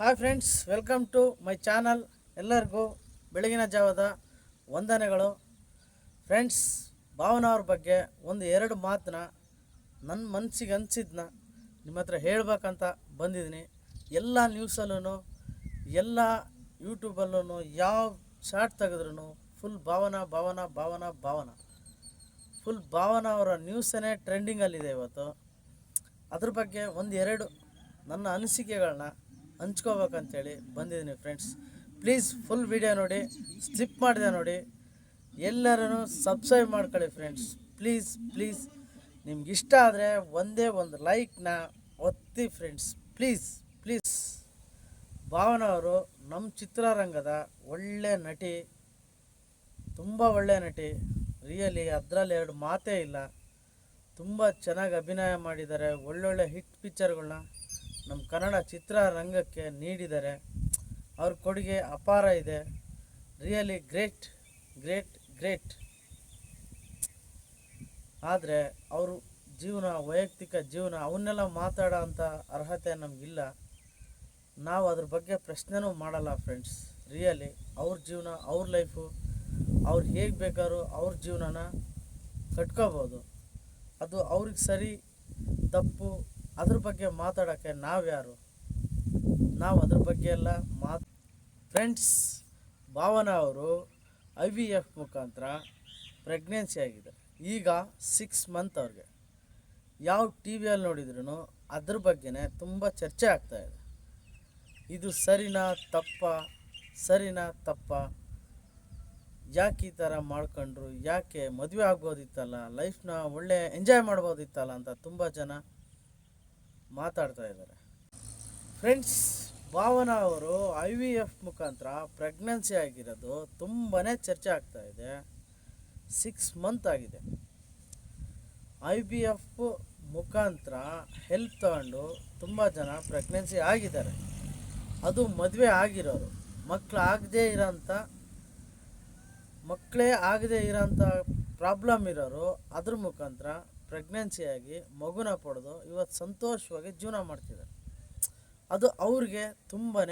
Hi friends welcome to my channel ಎಲ್ಲರಿಗೂ ಬೆಳಗಿನ ಜಾವದ ವಂದನೆಗಳು. ಫ್ರೆಂಡ್ಸ್ ಭಾವನಾ ಅವ್ರ ಬಗ್ಗೆ ಒಂದು ಎರಡು ಮಾತನ್ನ ನನ್ನ ಮನಸ್ಸಿಗೆ ಅನಿಸಿದ್ನ ನಿಮ್ಮ ಹತ್ರ ಹೇಳಬೇಕಂತ ಬಂದಿದ್ದೀನಿ ಎಲ್ಲ ನ್ಯೂಸಲ್ಲೂ ಎಲ್ಲ ಯೂಟ್ಯೂಬಲ್ಲೂ ಯಾವ ಶಾರ್ಟ್ ತೆಗೆದ್ರೂ ಫುಲ್ ಭಾವನಾ ಭಾವನಾ ಭಾವನಾ ಭಾವನಾ. ಫುಲ್ ಭಾವನಾ ಅವರ ನ್ಯೂಸನ್ನೇ ಟ್ರೆಂಡಿಂಗಲ್ಲಿದೆ ಇವತ್ತು. ಅದ್ರ ಬಗ್ಗೆ ಒಂದು ಎರಡು ನನ್ನ ಅನಿಸಿಕೆಗಳನ್ನ ಹಂಚ್ಕೋಬೇಕಂತೇಳಿ ಬಂದಿದ್ದೀನಿ ಫ್ರೆಂಡ್ಸ್ ಪ್ಲೀಸ್ ಫುಲ್ ವಿಡಿಯೋ ನೋಡಿ ಸ್ಲಿಪ್ ಮಾಡಿದೆ ನೋಡಿ. ಎಲ್ಲರೂ ಸಬ್ಸ್ಕ್ರೈಬ್ ಮಾಡ್ಕೊಳ್ಳಿ ಫ್ರೆಂಡ್ಸ್ ಪ್ಲೀಸ್ ಪ್ಲೀಸ್ ನಿಮ್ಗೆ ಇಷ್ಟ ಆದರೆ ಒಂದೇ ಒಂದು ಲೈಕ್ನ ಒತ್ತಿ ಫ್ರೆಂಡ್ಸ್ ಪ್ಲೀಸ್ ಪ್ಲೀಸ್ ಭಾವನಾ ಅವರು ನಮ್ಮ ಚಿತ್ರರಂಗದ ಒಳ್ಳೆ ನಟಿ, ತುಂಬ ಒಳ್ಳೆ ನಟಿ. ರಿಯಲಿ ಅದರಲ್ಲಿ ಎರಡು ಮಾತೇ ಇಲ್ಲ. ತುಂಬ ಚೆನ್ನಾಗಿ ಅಭಿನಯ ಮಾಡಿದ್ದಾರೆ. ಒಳ್ಳೊಳ್ಳೆ ಹಿಟ್ ಪಿಕ್ಚರ್ಗಳನ್ನ ನಮ್ಮ ಕನ್ನಡ ಚಿತ್ರರಂಗಕ್ಕೆ ನೀಡಿದರೆ ಅವ್ರ ಕೊಡುಗೆ ಅಪಾರ ಇದೆ. ರಿಯಲಿ ಗ್ರೇಟ್ ಗ್ರೇಟ್ ಗ್ರೇಟ್ ಆದರೆ ಅವರು ಜೀವನ, ವೈಯಕ್ತಿಕ ಜೀವನ, ಅವನ್ನೆಲ್ಲ ಮಾತಾಡೋ ಅಂಥ ಅರ್ಹತೆ ನಮಗಿಲ್ಲ ನಾವು ಅದ್ರ ಬಗ್ಗೆ ಪ್ರಶ್ನೆನೂ ಮಾಡಲ್ಲ ಫ್ರೆಂಡ್ಸ್ ರಿಯಲಿ ಅವ್ರ ಜೀವನ, ಅವ್ರ ಲೈಫು ಅವ್ರು ಹೇಗೆ ಬೇಕಾದ್ರೂ ಅವ್ರ ಜೀವನನ ಕಟ್ಕೋಬೋದು. ಅದು ಅವ್ರಿಗೆ ಸರಿ, ತಪ್ಪು ಅದ್ರ ಬಗ್ಗೆ ಮಾತಾಡೋಕ್ಕೆ ನಾವ್ಯಾರು? ನಾವು ಅದ್ರ ಬಗ್ಗೆ ಎಲ್ಲ ಮಾತು ಫ್ರೆಂಡ್ಸ್ ಭಾವನಾ ಅವರು ಐ ವಿ ಎಫ್ ಮುಖಾಂತರ ಪ್ರೆಗ್ನೆನ್ಸಿ ಆಗಿದೆ. ಈಗ ಸಿಕ್ಸ್ ಮಂತ್ ಅವ್ರಿಗೆ. ಯಾವ ಟಿ ವಿಯಲ್ಲಿ ನೋಡಿದ್ರೂ ಅದ್ರ ಬಗ್ಗೆನೇ ತುಂಬ ಚರ್ಚೆ ಆಗ್ತಾ ಇದೆ. ಇದು ಸರಿನಾ, ತಪ್ಪ? ಸರಿನಾ, ತಪ್ಪ? ಯಾಕೆ ಈ ಥರ ಮಾಡ್ಕೊಂಡ್ರು? ಯಾಕೆ ಮದುವೆ ಆಗ್ಬೋದಿತ್ತಲ್ಲ? ಲೈಫ್ನ ಒಳ್ಳೆ ಎಂಜಾಯ್ ಮಾಡ್ಬೋದಿತ್ತಲ್ಲ ಅಂತ ತುಂಬ ಜನ ಮಾತಾಡ್ತಾ ಇದ್ದಾರೆ. ಫ್ರೆಂಡ್ಸ್ ಭಾವನಾ ಅವರು ಐ ವಿ ಎಫ್ ಮುಖಾಂತರ ಪ್ರೆಗ್ನೆನ್ಸಿ ಆಗಿರೋದು ತುಂಬಾ ಚರ್ಚೆ ಆಗ್ತಾ ಇದೆ. ಸಿಕ್ಸ್ ಮಂತ್ ಆಗಿದೆ. ಐ ಬಿ ಎಫ್ ಮುಖಾಂತರ ಹೆಲ್ಪ್ ತಗೊಂಡು ತುಂಬ ಜನ ಪ್ರೆಗ್ನೆನ್ಸಿ ಆಗಿದ್ದಾರೆ. ಅದು ಮದುವೆ ಆಗಿರೋರು. ಮಕ್ಕಳು ಆಗದೇ ಇರೋಂಥ, ಮಕ್ಕಳೇ ಆಗದೇ ಇರೋಂಥ ಪ್ರಾಬ್ಲಮ್ ಇರೋರು ಅದ್ರ ಮುಖಾಂತರ ಪ್ರೆಗ್ನೆನ್ಸಿಯಾಗಿ ಮಗುನ ಪಡೆದು ಇವತ್ತು ಸಂತೋಷವಾಗಿ ಜೀವನ ಮಾಡ್ತಿದ್ದಾರೆ. ಅದು ಅವ್ರಿಗೆ ತುಂಬಾ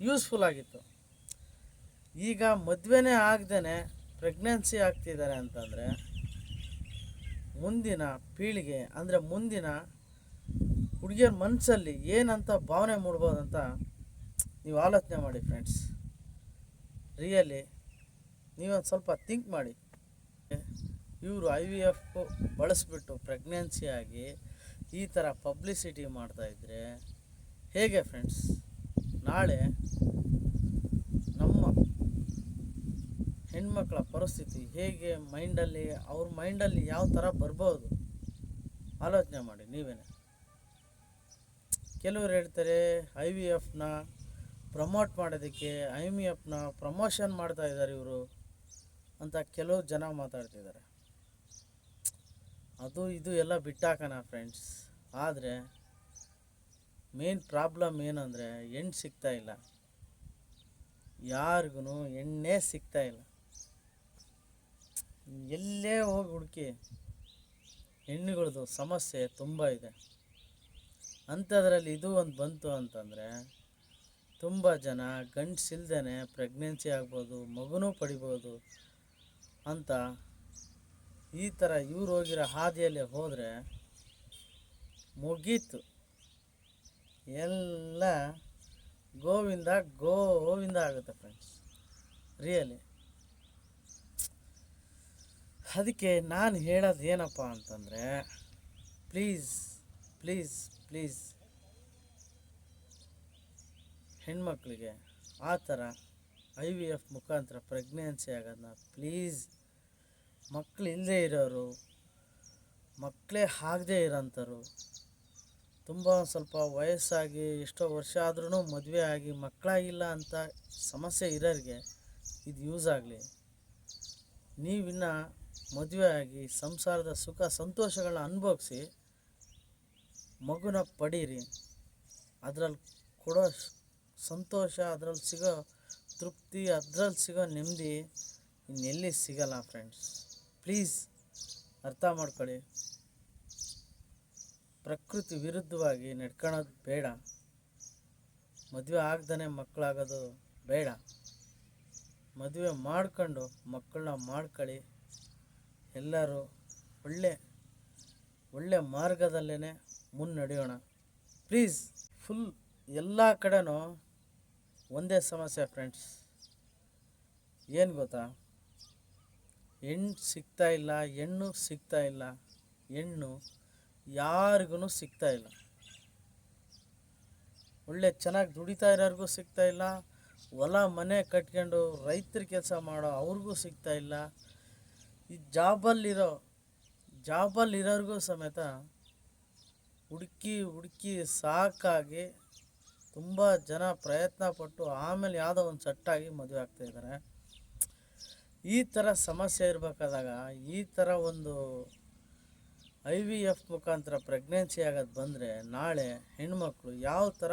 ಯೂಸ್ಫುಲ್ ಆಗಿತ್ತು. ಈಗ ಮದುವೆನೇ ಆಗದೇ ಪ್ರೆಗ್ನೆನ್ಸಿ ಆಗ್ತಿದ್ದಾರೆ ಅಂತಂದರೆ ಮುಂದಿನ ಪೀಳಿಗೆ ಅಂದರೆ ಮುಂದಿನ ಹುಡುಗಿಯರ ಮನಸ್ಸಲ್ಲಿ ಏನಂತ ಭಾವನೆ ಮೂಡ್ಬೋದಂತ ನೀವು ಆಲೋಚನೆ ಮಾಡಿ ಫ್ರೆಂಡ್ಸ್ ರಿಯಲಿ ನೀವೊಂದು ಸ್ವಲ್ಪ ಥಿಂಕ್ ಮಾಡಿ. ಇವರು ಐ ವಿ ಎಫ್ ಬಳಸಿಬಿಟ್ಟು ಪ್ರೆಗ್ನೆನ್ಸಿ ಆಗಿ ಈ ಥರ ಪಬ್ಲಿಸಿಟಿ ಮಾಡ್ತಾಯಿದ್ರೆ ಹೇಗೆ ಫ್ರೆಂಡ್ಸ್ ನಾಳೆ ನಮ್ಮ ಹೆಣ್ಮಕ್ಳ ಪರಿಸ್ಥಿತಿ ಹೇಗೆ ಮೈಂಡಲ್ಲಿ ಅವ್ರ ಮೈಂಡಲ್ಲಿ ಯಾವ ಥರ ಬರ್ಬೋದು? ಆಲೋಚನೆ ಮಾಡಿ, ನೀವೇನೆ. ಕೆಲವರು ಹೇಳ್ತಾರೆ ಐ ವಿ ಎಫ್ನ ಪ್ರಮೋಟ್ ಮಾಡೋದಕ್ಕೆ ಐ ವಿ ಎಫ್ನ ಪ್ರಮೋಷನ್ ಮಾಡ್ತಾ ಇದ್ದಾರೆ ಇವರು ಅಂತ ಕೆಲವು ಜನ ಮಾತಾಡ್ತಿದ್ದಾರೆ. ಅದು ಇದು ಎಲ್ಲ ಬಿಟ್ಟಾಕಣ ಫ್ರೆಂಡ್ಸ್ ಆದರೆ ಮೇನ್ ಪ್ರಾಬ್ಲಮ್ ಏನಂದರೆ ಹೆಣ್ಣು ಸಿಗ್ತಾ ಇಲ್ಲ. ಯಾರಿಗೂ ಎಣ್ಣೆ ಸಿಗ್ತಾ ಇಲ್ಲ. ಎಲ್ಲೇ ಹೋಗಿ ಹುಡುಕಿ ಹೆಣ್ಣುಗಳದ್ದು ಸಮಸ್ಯೆ ತುಂಬ ಇದೆ. ಅಂಥದ್ರಲ್ಲಿ ಇದು ಒಂದು ಬಂತು ಅಂತಂದರೆ, ತುಂಬ ಜನ ಗಂಡ್ಸಿಲ್ದೇ ಪ್ರೆಗ್ನೆನ್ಸಿ ಆಗ್ಬೋದು, ಮಗುನೂ ಪಡಿಬೋದು ಅಂತ ಈ ಥರ ಇವ್ರು ಹೋಗಿರೋ ಹಾದಿಯಲ್ಲಿ ಹೋದರೆ ಮುಗೀತು. ಎಲ್ಲ ಗೋವಿಂದ ಗೋವಿಂದ ಆಗುತ್ತೆ ಫ್ರೆಂಡ್ಸ್ ರಿಯಲಿ ಅದಕ್ಕೆ ನಾನು ಹೇಳೋದು ಏನಪ್ಪ ಅಂತಂದರೆ ಪ್ಲೀಸ್ ಪ್ಲೀಸ್ ಪ್ಲೀಸ್ ಹೆಣ್ಮಕ್ಳಿಗೆ ಆ ಥರ ಐ ವಿ ಎಫ್ ಮುಖಾಂತರ ಪ್ರೆಗ್ನೆನ್ಸಿ ಆಗೋದನ್ನ ಪ್ಲೀಸ್ ಮಕ್ಕಳು ಇಲ್ಲದೆ ಇರೋರು ಮಕ್ಕಳೇ ಆಗದೆ ಇರೋಂಥವ್ರು. ತುಂಬ ಸ್ವಲ್ಪ ವಯಸ್ಸಾಗಿ, ಎಷ್ಟೋ ವರ್ಷ ಆದ್ರೂ ಮದುವೆ ಆಗಿ ಮಕ್ಕಳಾಗಿಲ್ಲ ಅಂತ ಸಮಸ್ಯೆ ಇರೋರಿಗೆ ಇದು ಯೂಸ್ ಆಗಲಿ. ನೀವಿನ್ನು ಮದುವೆ ಆಗಿ ಸಂಸಾರದ ಸುಖ, ಸಂತೋಷಗಳನ್ನ ಅನುಭವಿಸಿ ಮಗುನ ಪಡೀರಿ. ಅದರಲ್ಲಿ ಕೊಡೋ ಸಂತೋಷ ಅದರಲ್ಲಿ ಸಿಗೋ ತೃಪ್ತಿ ಅದರಲ್ಲಿ ಸಿಗೋ ನೆಮ್ಮದಿ ಇನ್ನೆಲ್ಲಿ ಸಿಗಲ್ಲ ಫ್ರೆಂಡ್ಸ್ ಪ್ಲೀಸ್ ಅರ್ಥ ಮಾಡ್ಕೊಳ್ಳಿ. ಪ್ರಕೃತಿ ವಿರುದ್ಧವಾಗಿ ನಡ್ಕೊಳೋದು ಬೇಡ. ಮದುವೆ ಆಗ್ದೇ ಮಕ್ಕಳಾಗೋದು ಬೇಡ. ಮದುವೆ ಮಾಡ್ಕೊಂಡು ಮಕ್ಕಳನ್ನ ಮಾಡ್ಕೊಳ್ಳಿ. ಎಲ್ಲರೂ ಒಳ್ಳೆ ಒಳ್ಳೆ ಮಾರ್ಗದಲ್ಲೇ ಮುನ್ನಡೆಯೋಣ. ಪ್ಲೀಸ್ ಫುಲ್ ಎಲ್ಲ ಕಡೆನೂ ಒಂದೇ ಸಮಸ್ಯೆ ಫ್ರೆಂಡ್ಸ್. ಏನು ಗೊತ್ತಾ? ಹೆಣ್ಣು ಸಿಗ್ತಾ ಇಲ್ಲ, ಹೆಣ್ಣು ಸಿಗ್ತಾ ಇಲ್ಲ, ಹೆಣ್ಣು ಯಾರಿಗೂ ಸಿಗ್ತಾ ಇಲ್ಲ. ಒಳ್ಳೆ ಚೆನ್ನಾಗಿ ದುಡಿತಾ ಇರೋರಿಗೂ ಸಿಗ್ತಾ ಇಲ್ಲ, ಹೊಲ, ಮನೆ ಕಟ್ಕೊಂಡು ರೈತರ ಕೆಲಸ ಮಾಡೋ ಅವ್ರಿಗೂ ಸಿಗ್ತಾ ಇಲ್ಲ. ಈ ಜಾಬಲ್ಲಿರೋ, ಜಾಬಲ್ಲಿರೋರಿಗೂ ಸಮೇತ ಹುಡುಕಿ ಹುಡುಕಿ ಸಾಕಾಗಿ ತುಂಬ ಜನ ಪ್ರಯತ್ನ ಪಟ್ಟು ಆಮೇಲೆ ಯಾವುದೋ ಒಂದು ಸಟ್ಟಾಗಿ ಮದುವೆ ಆಗ್ತಾ ಇದ್ದಾರೆ. ಈ ಥರ ಸಮಸ್ಯೆ ಇರಬೇಕಾದಾಗ, ಈ ಥರ ಒಂದು ಐ ವಿ ಎಫ್ ಮುಖಾಂತರ ಪ್ರೆಗ್ನೆನ್ಸಿ ಆಗೋದು ಬಂದರೆ ನಾಳೆ ಹೆಣ್ಮಕ್ಳು ಯಾವ ಥರ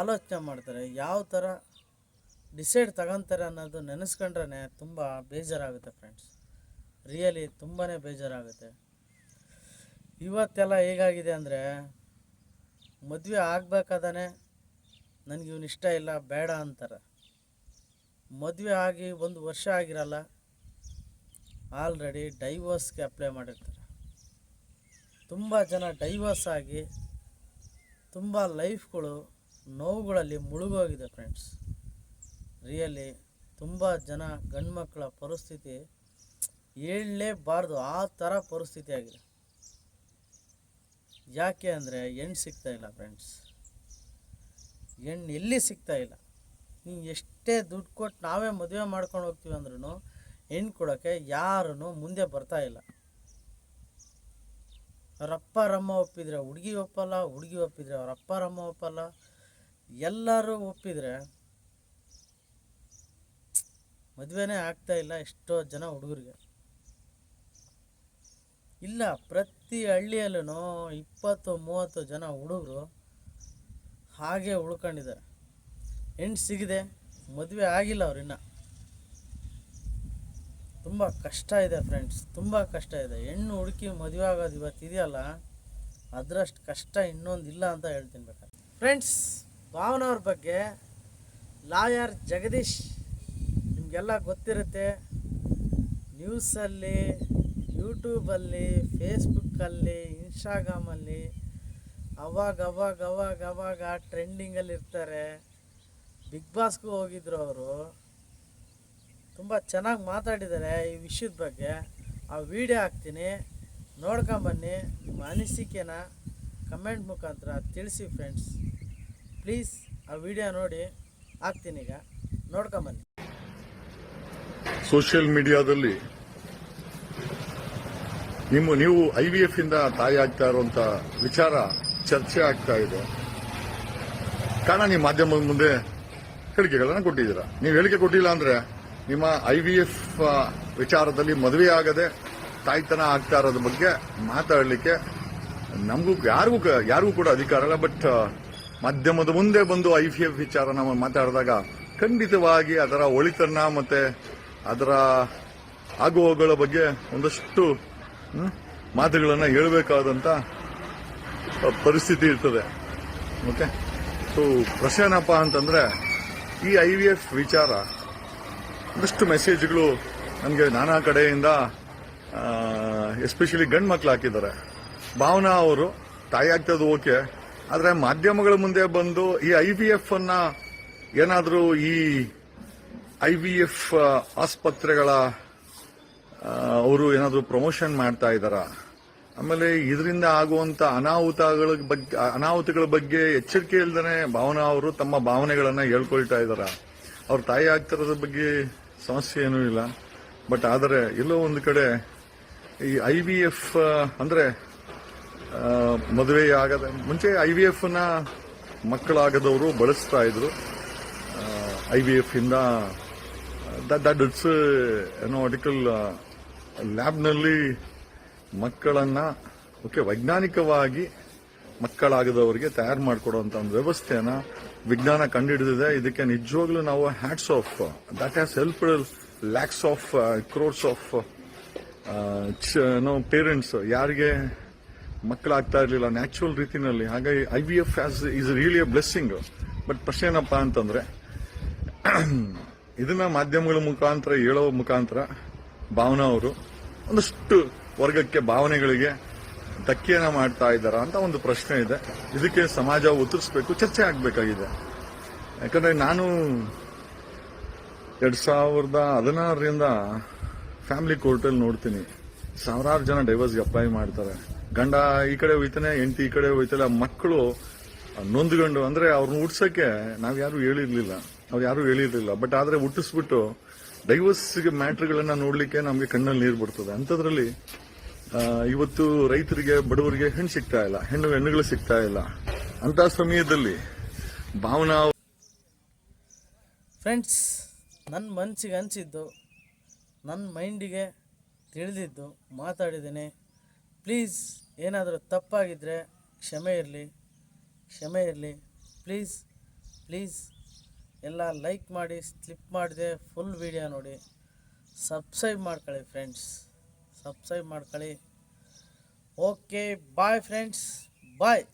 ಆಲೋಚನೆ ಮಾಡ್ತಾರೆ, ಯಾವ ಥರ ಡಿಸೈಡ್ ತಗೊತಾರೆ ಅನ್ನೋದು ನೆನೆಸ್ಕೊಂಡ್ರೆ ತುಂಬ ಬೇಜಾರಾಗುತ್ತೆ ಫ್ರೆಂಡ್ಸ್ ರಿಯಲಿ ತುಂಬಾ ಬೇಜಾರಾಗುತ್ತೆ. ಇವತ್ತೆಲ್ಲ ಹೇಗಾಗಿದೆ ಅಂದರೆ, ಮದುವೆ ಆಗಬೇಕಾದಾನೆ ನನಗೆ ಇಷ್ಟ ಇಲ್ಲ, ಬೇಡ ಅಂತಾರೆ. ಮದುವೆ ಆಗಿ ಒಂದು ವರ್ಷ ಆಗಿರಲ್ಲ ಆಲ್ರೆಡಿ ಡೈವರ್ಸ್ಗೆ ಅಪ್ಲೈ ಮಾಡಿರ್ತಾರೆ. ತುಂಬ ಜನ ಡೈವರ್ಸ್ ಆಗಿ ತುಂಬ ಲೈಫ್ಗಳು ನೋವುಗಳಲ್ಲಿ ಮುಳುಗೋಗಿದೆ ಫ್ರೆಂಡ್ಸ್ ರಿಯಲಿ ತುಂಬ ಜನ ಗಂಡ್ಮಕ್ಳ ಪರಿಸ್ಥಿತಿ ಹೇಳಲೇಬಾರ್ದು, ಆ ಥರ ಪರಿಸ್ಥಿತಿ ಆಗಿದೆ. ಯಾಕೆ ಅಂದರೆ ಹೆಣ್ಣು ಸಿಗ್ತಾ ಇಲ್ಲ ಫ್ರೆಂಡ್ಸ್ ಹೆಣ್ಣು ಎಲ್ಲಿ ಸಿಗ್ತಾ ಇಲ್ಲ? ನೀವು ಎಷ್ಟೇ ದುಡ್ಡು ಕೊಟ್ಟು ನಾವೇ ಮದುವೆ ಮಾಡ್ಕೊಂಡು ಹೋಗ್ತೀವಿ ಅಂದ್ರೂ ಹೆಣ್ಣು ಕೊಡೋಕ್ಕೆ ಯಾರೂ ಮುಂದೆ ಬರ್ತಾ ಇಲ್ಲ. ಅವರಪ್ಪ ರಮ್ಮ ಒಪ್ಪಿದ್ರೆ ಹುಡುಗಿ ಒಪ್ಪಲ್ಲ, ಹುಡುಗಿ ಒಪ್ಪಿದ್ರೆ ಅವರಪ್ಪ ರಮ್ಮ ಒಪ್ಪಲ್ಲ, ಎಲ್ಲರೂ ಒಪ್ಪಿದ್ರೆ ಮದುವೆನೇ ಆಗ್ತಾ ಇಲ್ಲ ಎಷ್ಟೋ ಜನ ಹುಡುಗರಿಗೆ. ಇಲ್ಲ, ಪ್ರತಿ ಹಳ್ಳಿಯಲ್ಲೂ ಇಪ್ಪತ್ತು, ಮೂವತ್ತು ಜನ ಹುಡುಗರು ಹಾಗೆ ಉಳ್ಕೊಂಡಿದ್ದಾರೆ. ಹೆಣ್ಣು ಸಿಗದೆ, ಮದುವೆ ಆಗಿಲ್ಲ ಅವ್ರಿನ್ನ ತುಂಬ ಕಷ್ಟ ಇದೆ ಫ್ರೆಂಡ್ಸ್ ತುಂಬ ಕಷ್ಟ ಇದೆ. ಹೆಣ್ಣು ಹುಡುಕಿ ಮದುವೆ ಆಗೋದು ಇವತ್ತು ಇದೆಯಲ್ಲ, ಅದರಷ್ಟು ಕಷ್ಟ ಇನ್ನೊಂದು ಇಲ್ಲ ಅಂತ ಹೇಳ್ತೀನಿ ಬೇಕಾದ್ರೆ. ಫ್ರೆಂಡ್ಸ್ ಭಾವನವ್ರ ಬಗ್ಗೆ ಲಾಯರ್ ಜಗದೀಶ್ ನಿಮಗೆಲ್ಲ ಗೊತ್ತಿರುತ್ತೆ. ನ್ಯೂಸಲ್ಲಿ ಯೂಟ್ಯೂಬಲ್ಲಿ ಫೇಸ್ಬುಕ್ಕಲ್ಲಿ ಇನ್ಸ್ಟಾಗ್ರಾಮಲ್ಲಿ ಅವಾಗ ಅವಾಗ ಅವಾಗ ಅವಾಗ ಟ್ರೆಂಡಿಂಗಲ್ಲಿ ಇರ್ತಾರೆ. ಬಿಗ್ ಬಾಸ್ಗೂ ಹೋಗಿದ್ರು ಅವರು. ತುಂಬ ಚೆನ್ನಾಗಿ ಮಾತಾಡಿದ್ದಾರೆ ಈ ವಿಷಯದ ಬಗ್ಗೆ. ಆ ವಿಡಿಯೋ ಹಾಕ್ತೀನಿ. ನೋಡ್ಕೊಂಬನ್ನಿ ನಿಮ್ಮ ಅನಿಸಿಕೆನ ಕಮೆಂಟ್ ಮುಖಾಂತರ ತಿಳಿಸಿ ಫ್ರೆಂಡ್ಸ್ ಪ್ಲೀಸ್ ಆ ವಿಡಿಯೋ ನೋಡಿ. ಹಾಕ್ತೀನಿ ಈಗ. ನೋಡ್ಕೊಂಬನ್ನಿ ಸೋಷಿಯಲ್ ಮೀಡಿಯಾದಲ್ಲಿ ನಿಮ್ಮ ನೀವು ಐ ವಿ ಎಫ್ ಇಂದ ತಾಯಿ ಆಗ್ತಾ ಇರುವಂತ ವಿಚಾರ ಚರ್ಚೆ ಆಗ್ತಾ ಇದೆ. ಕಾರಣ ನೀವು ಮಾಧ್ಯಮದ ಮುಂದೆ ಹೇಳಿಕೆಗಳನ್ನ ಕೊಟ್ಟಿದ್ದೀರ? ನೀವು ಹೇಳಿಕೆ ಕೊಟ್ಟಿಲ್ಲ ಅಂದ್ರೆ ನಿಮ್ಮ ಐ ವಿ ಎಫ್ ವಿಚಾರದಲ್ಲಿ ಮದುವೆ ಆಗದೆ ತಾಯ್ತನ ಆಗ್ತಾ ಇರೋದ್ರ ಬಗ್ಗೆ ಮಾತಾಡಲಿಕ್ಕೆ ನಮಗೂ ಯಾರಿಗೂ ಯಾರಿಗೂ ಕೂಡ ಅಧಿಕಾರ ಇಲ್ಲ. ಬಟ್ ಮಾಧ್ಯಮದ ಮುಂದೆ ಬಂದು ಐ ವಿ ಎಫ್ ವಿಚಾರ ನಾವು ಮಾತಾಡಿದಾಗ ಖಂಡಿತವಾಗಿ ಅದರ ಒಳಿತನ್ನ ಮತ್ತೆ ಅದರ ಆಗುವಗಳ ಬಗ್ಗೆ ಒಂದಷ್ಟು ಮಾತುಗಳನ್ನು ಹೇಳಬೇಕಾದಂತ ಪರಿಸ್ಥಿತಿ ಇರ್ತದೆ. ಓಕೆ ಸೊ ಪ್ರಶ್ನೆ ಏನಪ್ಪ ಅಂತಂದ್ರೆ ಈ ಐ ವಿ ಎಫ್ ವಿಚಾರ ಒಂದಷ್ಟು ಮೆಸೇಜ್ಗಳು ನನಗೆ ನಾನಾ ಕಡೆಯಿಂದ ಎಸ್ಪೆಷಲಿ ಗಂಡು ಮಕ್ಕಳು ಹಾಕಿದ್ದಾರೆ. ಭಾವನಾ ಅವರು, ತಾಯಿ ಆಗ್ತದೆ ಓಕೆ. ಆದರೆ ಮಾಧ್ಯಮಗಳ ಮುಂದೆ ಬಂದು ಈ ಐ ವಿ ಎಫ್ ಅನ್ನ ಏನಾದರೂ ಈ ಐ ವಿ ಎಫ್ ಆಸ್ಪತ್ರೆಗಳ ಅವರು ಏನಾದರೂ ಪ್ರಮೋಷನ್ ಮಾಡ್ತಾ ಇದ್ದಾರಾ? ಆಮೇಲೆ ಇದರಿಂದ ಆಗುವಂತ ಅನಾಹುತಗಳ ಬಗ್ಗೆ ಅನಾಹುತಗಳ ಬಗ್ಗೆ ಎಚ್ಚರಿಕೆ ಇಲ್ದೇ ಭಾವನಾ ಅವರು ತಮ್ಮ ಭಾವನೆಗಳನ್ನ ಹೇಳ್ಕೊಳ್ತಾ ಇದ್ದಾರ ಅವ್ರ ತಾಯಿ ಆಗ್ತಿರೋದ್ರ ಬಗ್ಗೆ ಸಮಸ್ಯೆ ಏನೂ ಇಲ್ಲ. ಬಟ್ ಆದರೆ ಎಲ್ಲೋ ಒಂದು ಕಡೆ ಈ ಐ ವಿ ಎಫ್ ಅಂದ್ರೆ ಮದುವೆ ಆಗದ, ಮುಂಚೆ ಐ ವಿ ಎಫ್ನ ಮಕ್ಕಳಾಗದವರು ಬಳಸ್ತಾ ಇದ್ರು. ಐ ವಿ ಎಫ್ ಇಂದ ದಟ್ ಏನೋ ಆರ್ಟಿಕಲ್ ಲ್ಯಾಬ್ನಲ್ಲಿ ಮಕ್ಕಳನ್ನ, ಓಕೆ, ವೈಜ್ಞಾನಿಕವಾಗಿ ಮಕ್ಕಳಾಗದವರಿಗೆ ತಯಾರು ಮಾಡಿಕೊಡುವಂತ ಒಂದು ವ್ಯವಸ್ಥೆಯನ್ನ ವಿಜ್ಞಾನ ಕಂಡುಹಿಡಿದಿದೆ ಇದಕ್ಕೆ ನಿಜವಾಗ್ಲೂ ನಾವು hats off that has help lakhs of crores of no parents ಯಾರಿಗೆ ಮಕ್ಕಳಾಗ್ತಾ ಇರಲಿಲ್ಲ ನ್ಯಾಚುರಲ್ ರೀತಿನಲ್ಲಿ. ಹಾಗಾಗಿ I V F as is really a blessing but ಪ್ರಶ್ನೆ ಏನಪ್ಪ ಅಂತಂದ್ರೆ, ಇದನ್ನ ಮಾಧ್ಯಮಗಳ ಮುಖಾಂತರ, ಹೇಳೋ ಮುಖಾಂತರ ಭಾವನಾ ಅವರು ಒಂದಷ್ಟು ವರ್ಗಕ್ಕೆ ಭಾವನೆಗಳಿಗೆ ಧಕ್ಕೆಯನ್ನ ಮಾಡ್ತಾ ಇದ್ದಾರಾ ಅಂತ ಒಂದು ಪ್ರಶ್ನೆ ಇದೆ. ಇದಕ್ಕೆ ಸಮಾಜ ಉತ್ತರಿಸಬೇಕು, ಚರ್ಚೆ ಆಗಬೇಕಾಗಿದೆ. ಯಾಕಂದ್ರೆ ನಾನು ಎರಡ್ ಸಾವಿರದ ಹದಿನಾರರಿಂದ ಫ್ಯಾಮಿಲಿ ಕೋರ್ಟಲ್ಲಿ ನೋಡ್ತೀನಿ. ಸಾವಿರಾರು ಜನ ಡೈವರ್ಸ್ಗೆ ಅಪ್ಲೈ ಮಾಡ್ತಾರೆ. ಗಂಡ ಈ ಕಡೆ ಹೋಯ್ತಾನೆ, ಹೆಂಡತಿ ಈ ಕಡೆ ಹೋಯ್ತಲ್ಲ ಮಕ್ಕಳು ನೊಂದ್ಕೊಂಡು ಅಂದ್ರೆ ಅವ್ರನ್ನ ಹುಟ್ಟಿಸಕ್ಕೆ ನಾವು ಯಾರು ಹೇಳಿರ್ಲಿಲ್ಲ. ಅವ್ರು ಯಾರು ಹೇಳಿರ್ಲಿಲ್ಲ. ಬಟ್ ಆದ್ರೆ ಹುಟ್ಟಿಸ್ಬಿಟ್ಟು ಡೈವರ್ಸ್ಗೆ ಮ್ಯಾಟ್ರ್ಗಳನ್ನ ನೋಡ್ಲಿಕ್ಕೆ ನಮಗೆ ಕಣ್ಣಲ್ಲಿ ನೀರು ಬರ್ತದೆ. ಅಂಥದ್ರಲ್ಲಿ ಇವತ್ತು ರೈತರಿಗೆ, ಬಡವರಿಗೆ ಹೆಣ್ಣು ಸಿಗ್ತಾ ಇಲ್ಲ, ಹೆಣ್ಣು ಹೆಣ್ಣುಗಳು ಸಿಗ್ತಾ ಇಲ್ಲ. ಅಂತ ಸಮಯದಲ್ಲಿ ಭಾವನಾ ಫ್ರೆಂಡ್ಸ್ ನನ್ನ ಮನಸ್ಸಿಗೆ ಅನಿಸಿದ್ದು ನನ್ನ ಮೈಂಡಿಗೆ ತಿಳಿದಿದ್ದು ಮಾತಾಡಿದ್ದೀನಿ. ಪ್ಲೀಸ್ ಏನಾದರೂ ತಪ್ಪಾಗಿದ್ದರೆ ಕ್ಷಮೆ ಇರಲಿ ಕ್ಷಮೆ ಇರಲಿ. ಪ್ಲೀಸ್ ಪ್ಲೀಸ್ ಎಲ್ಲ ಲೈಕ್ ಮಾಡಿ ಸ್ಲಿಪ್ ಮಾಡಿದೆ ಫುಲ್ ವಿಡಿಯೋ ನೋಡಿ. ಸಬ್ಸ್ಕ್ರೈಬ್ ಮಾಡ್ಕೊಳ್ಳಿ ಫ್ರೆಂಡ್ಸ್ ಸಬ್ಸ್ಕ್ರೈಬ್ ಮಾಡ್ಕೊಳ್ಳಿ. Okay bye friends bye